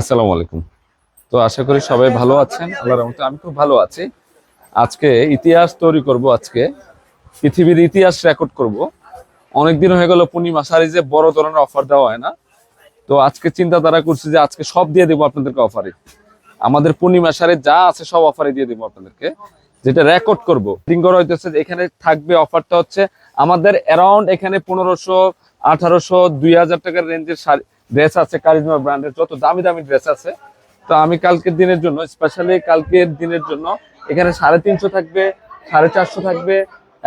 আসসালামু আলাইকুম। তো আশা করি সবাই ভালো আছেন। আল্লাহর রহমতে আমি খুব ভালো আছি। আজকে ইতিহাস তৈরি করব আজকে। পৃথিবীর ইতিহাস রেকর্ড করব। অনেকদিন হয়ে গেল পূর্ণিমা, শাড়ি যে বড় ধরনের অফার দেওয়া হয় না। তো আজকে চিন্তাধারা করছি যে আজকে সব দিয়ে দেবো আপনাদেরকে অফারে আমাদের পূর্ণিমা শাড়ি যা আছে সব অফারে দিয়ে দেবো আপনাদেরকে। যেটা রেকর্ড করব। Fitting করা হইতেছে এখানে থাকবে অফারটা হচ্ছে আমাদের অ্যারাউন্ড এখানে পনেরোশো, আঠারোশো, দুই হাজার টাকার রেঞ্জের শাড়ি ড্রেস আছে কারিজমা ব্র্যান্ডের যত দামি দামি ড্রেস আছে। তো আমি কালকের দিনের জন্য স্পেশালি কালকের দিনের জন্য, এখানে সাড়ে তিনশো থাকবে, সাড়ে চারশো থাকবে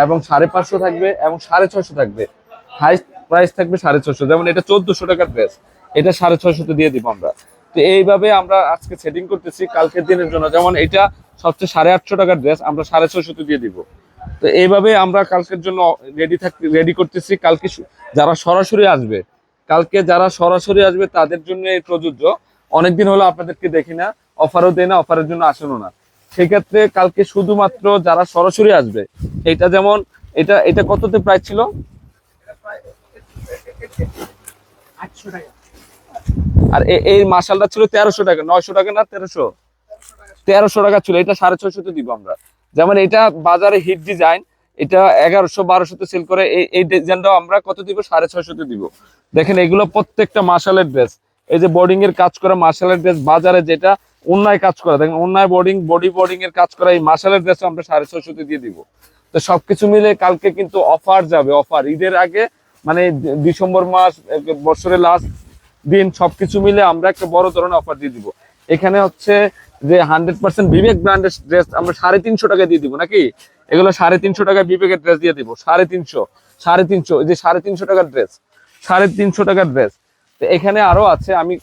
এবং সাড়ে পাঁচশো থাকবে এবং সাড়ে ছয়শো থাকবে। হাইস্ট প্রাইস থাকবে সাড়ে ছশো যেমন এটা চোদ্দশো টাকার ড্রেস এটা সাড়ে ছয়শোতে দিয়ে দিব আমরা। তো এইভাবে আমরা আজকে সেটিং করতেছি কালকের দিনের জন্য। যেমন এটা সবচেয়ে সাড়ে আটশো টাকার ড্রেস আমরা সাড়ে ছয়শোতে দিয়ে দিব। তো এইভাবে আমরা কালকের জন্য রেডি থাক রেডি করতেছি। কালকে যারা সরাসরি আসবে কালকে যারা সরাসরি আসবে তাদের জন্য এই প্রযোজ্য। অনেকদিন হলো আপনাদেরকে দেখি না, অফারও দেয় না, অফারের জন্য আসেনও না। সেক্ষেত্রে কালকে শুধুমাত্র যারা সরাসরি আসবে এটা যেমন, এটা এটা কততে প্রাইস ছিল? আর এই মাসালটা ছিল তেরোশো টাকা, নয়শো টাকা না তেরোশো? তেরোশো টাকা ছিল, এটা সাড়ে ছয়শোতে দিব আমরা। যেমন এটা বাজারে হিট ডিজাইন এটা এগারোশো বারোশোতে সেল করে। এই ডিজাইনটাও আমরা কত দিব? সাড়ে ছয়শোতে দিব। দেখেন, এগুলো প্রত্যেকটা মার্শালের ড্রেস এই যে বোর্ডিং এর কাজ করা মার্শালের ড্রেস বাজারে যেটা অন্যায় কাজ করা, দেখেন, অন্যায় বোর্ডিং বডি বোর্ডিং এর কাজ করা এই মার্শালের ড্রেস আমরা সাড়ে ছয়শোতে দিয়ে দিব। তো সবকিছু মিলে কালকে কিন্তু অফার যাবে অফার ঈদের আগে মানে ডিসেম্বর মাস বছরের লাস্ট দিন, সবকিছু মিলে আমরা একটা বড় ধরনের অফার দিয়ে দিব। এখানে হচ্ছে যে হান্ড্রেড পার্সেন্ট বিবেক ব্র্যান্ডের ড্রেস আমরা সাড়ে তিনশো টাকা দিয়ে দিব, নাকি? এগুলো সাড়ে তিনশো টাকায় বিবেকের ড্রেস দিয়ে দিব। সাড়ে তিনশো সাড়ে তিনশো, এই যে সাড়ে তিনশো টাকার ড্রেস সাড়ে তিনশো টাকার ড্রেস তো এখানে আরও আছে, আমি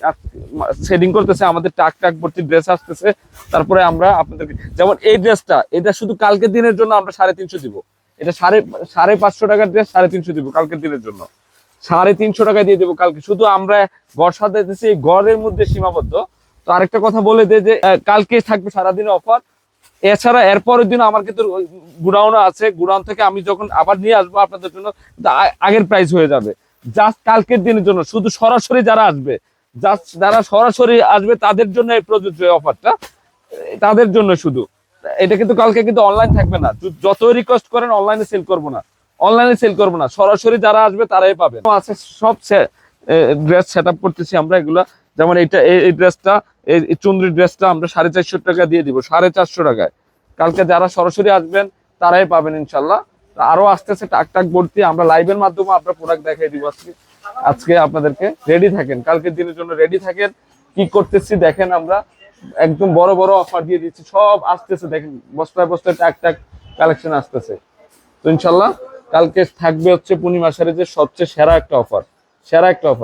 সেডিং করতেছে, আমাদের টাক টাক ভর্তি ড্রেস আসতেছে। তারপরে আমরা আপনাদেরকে যেমন এই ড্রেসটা এটা শুধু কালকের দিনের জন্য আমরা সাড়ে তিনশো দিব। এটা সাড়ে সাড়ে পাঁচশো টাকার ড্রেস সাড়ে তিনশো দিব কালকের দিনের জন্য। সাড়ে তিনশো টাকা দিয়ে দেবো কালকে। শুধু আমরা গড় সাজাইতেছি, এই গড়ের মধ্যে সীমাবদ্ধ। তো আরেকটা কথা বলে দে যে কালকে থাকবে সারাদিন অফার এছাড়া এরপরের দিন আমার কিন্তু গুডাউন আছে। গুডাউন থেকে আমি যখন আবার নিয়ে আসব আপনাদের জন্য আগের প্রাইস হয়ে যাবে। জাস্ট কালকের দিনের জন্য, শুধু সরাসরি যারা আসবে জাস্ট যারা সরাসরি আসবে, তাদের জন্য এই প্রযোজ্য অফারটা তাদের জন্য শুধু। এটা কিন্তু কালকে কিন্তু অনলাইন থাকবে না। যত- রিকোয়েস্ট করেন অনলাইনে সেল করব না। অনলাইনে সেল করব না। সরাসরি যারা আসবে, তারাই পাবে আছে, সব ড্রেস সেট আপ করতেছি আমরা, এগুলা যেমন এইটা, এই- ড্রেসটা এই চুনরি ড্রেসটা আমরা সাড়ে চারশো টাকা দিয়ে দিব, সাড়ে চারশো টাকায়। কালকে যারা সরাসরি আসবেন, তারাই পাবেন ইনশাল্লাহ। আরও আসতেছে টাক টাক ভর্তি, আমরা লাইভের মাধ্যমে আমরা প্রোডাক্ট দেখাই দিব আজকে। আজকে আপনাদেরকে রেডি থাকেন, কালকের দিনের জন্য রেডি থাকেন। কি করতেছি দেখেন আমরা, একদম বড় বড় অফার দিয়ে দিচ্ছি, সব আসতেছে দেখেন, বস্তায় বস্তায় টাক টাক কালেকশন আসতেছে। তো ইনশাল্লাহ, কালকে থাকবে হচ্ছে পূর্ণিমা যে সবচেয়ে সেরা একটা অফার সেরা একটা অফার